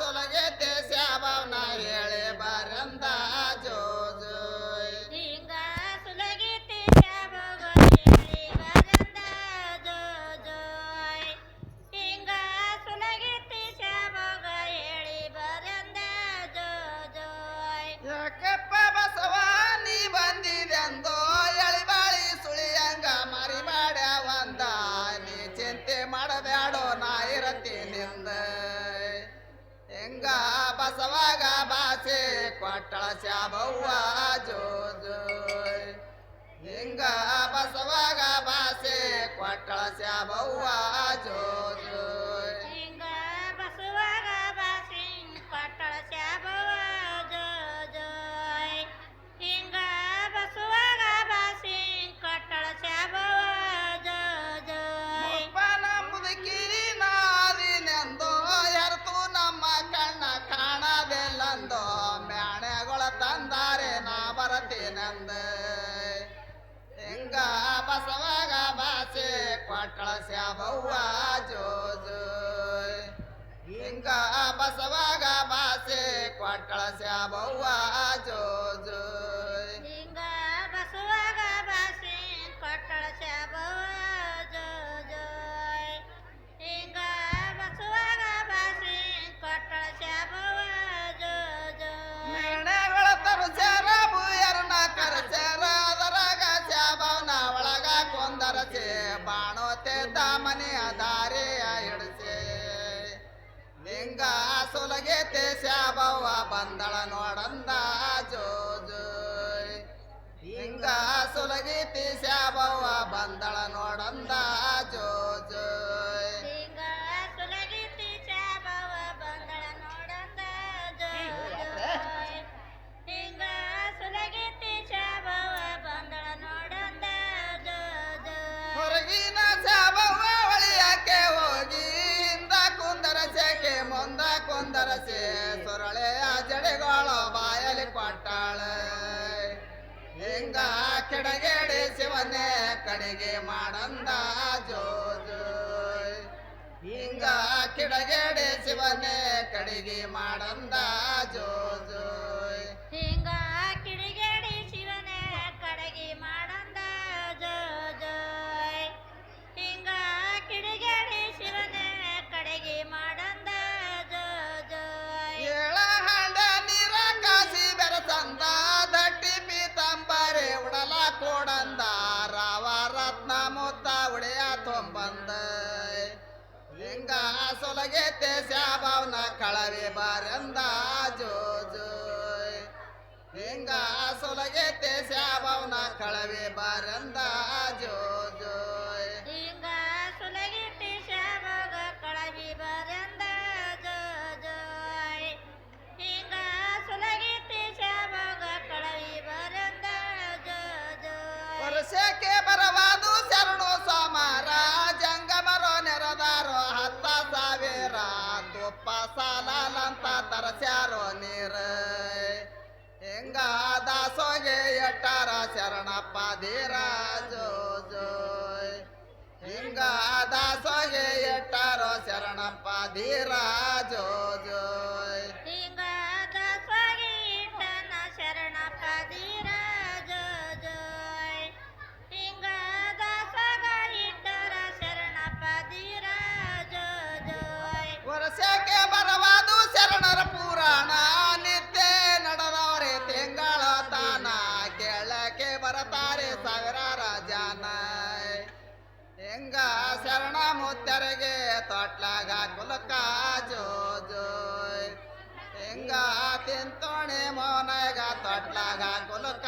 চলে গেল विठ्ठळाच्या भौवा जोज लिंग बसवा गाभासे क्वाटळाच्या भौवा जो कळस्या भौवा जोज हिंगा बसवा गा बासे क्वाट कळस्या भौवा जोज ಮನೆಯ ಆ ಎಡಸೆ ಲಿಂಗ ಸುಲಗೆತೆ ಶಾಬವ್ವ ಬಂದಳ ನೋಡಂದ ಜೋಜು. ಲಿಂಗ ಸುಲಗೆತೆ ಶಾಬವ್ವ ಬಂದಳ ನೋಡಂದ ಲಿಂಗ ಕೆಡಗೇಡಿ ಶಿವನೇ ಕಡೆಗೆ ಮಾಡಂದ ಜೋಜು. ಲಿಂಗ ಕೆಡಗೇಡಿ ಶಿವನೇ ಕಡೆಗೆ ಮಾಡಂದ ಜೋ ಬಾರಂದ ಜೋ ಹಿಂಗ ಸೊಲಗೆ ತೆ ಶ್ಯಾಮವನ ಕಳವೆ ಬಾರಂದಾ ಹರಿಸ್ಯಾರೋ ನೀರ. ಹೆಂಗ ದಾಸೋಗೆ ಎಟ್ಟಾರ ಶರಣಪ್ಪ ಧೀರಾಜೋ ಜೋಯ್ ಹಿಂಗ ದಾಸೋಗೆ ಎಟ್ಟಾರೋ ಶರಣಪ್ಪ ಧೀರಾಜೋ ಜೋಯ್ ಕೇಳಕ್ಕೆ ಬರತಾರೆ ಸಾವಿರಾರ ಜನ ಹೆಂಗ ಶರಣ ಮುತ್ತರಿಗೆ ತೊಟ್ಲಾಗ ಕುಲಕ ಜೋಜೋಯ್ ಹೆಂಗ ತಿಂತೋಣೆ ಮೋನಗ ತೊಟ್ಲಾಗ ಕುಲಕ